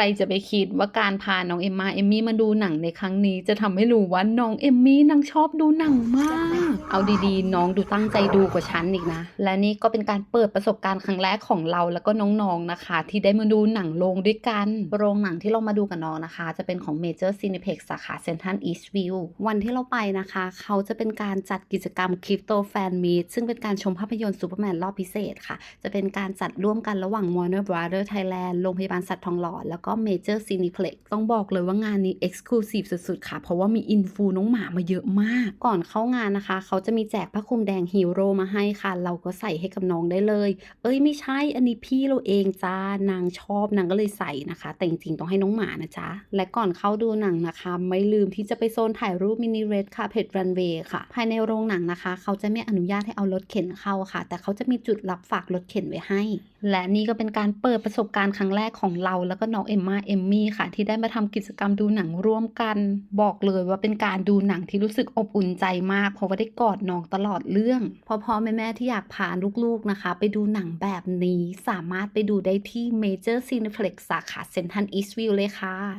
รจะไปคิดว่าการพาน้องเอมมาเอมมี่มาดูหนังในครั้งนี้ จะทำให้รู้ว่าน้องเอมมี่นางชอบดูหนังมาก เอาดีๆ น้องดูตั้งใจดูกว่าฉันอีกนะ และนี่ก็เป็นการเปิดประสบการณ์ครั้งแรกของเราแล้วก็น้องๆนะคะ ที่ได้มาดูหนังโรงด้วยกัน โรงหนังที่เรามาดูกับน้องนะคะ จะเป็นของ Major Cineplex สาขา Central Eastview วันที่เราไปนะคะ เขาจะเป็นการจัดกิจกรรม Crypto Fan Meet ซึ่งเป็นการชมภาพยนตร์ซูเปอร์แมนรอบพิเศษค่ะ จะเป็นการจัดร่วมกันระหว่าง Warner Brother Thailand โรงพยาบาลสัตว์ทองหล่อแล้วก็ Major Cineplex ต้องบอกเลยว่างานนี้ Exclusive สุดๆ ค่ะ เพราะว่ามีอินฟูน้องหมามาเยอะมาก ก่อนเข้างานนะคะ เขาจะมีแจกผ้าคลุมแดงฮีโร่มาให้ค่ะ เราก็ใส่ให้กับน้องได้เลย เอ้ยไม่ใช่อันนี้พี่เราเองจ้านางชอบนางก็เลยใส่นะคะ แต่จริงๆต้องให้น้องหมานะจ๊ะ และก่อนเข้าดูหนังนะคะ ไม่ลืมที่จะไปโซนถ่ายรูปมินิเรดคาเพดรันเวย์ค่ะ ภายในโรงหนังนะคะ เขาจะไม่อนุญาตให้เอารถเข็นเข้าค่ะ แต่เขาจะมีจุดรับฝากรถเข็นไว้ให้ และนี่ก็เป็นการเปิดประสบการณ์ครั้งแรกของเราแล้วก็น้องเอมมาเอมมี่ค่ะ ที่ได้มาทำกิจกรรมดูหนังร่วมกัน บอกเลยว่าเป็นการดูหนังที่รู้สึกอบอุ่นใจมาก เพราะว่าได้กอดน้องตลอดเรื่องพ่อพ่อแม่แม่ๆที่อยากพาลูกๆนะคะ ไปดูหนังแบบนี้สามารถไปดูได้ที่ Major Cineplex สาขาเซนทันอีสต์วิวเลยค่ะ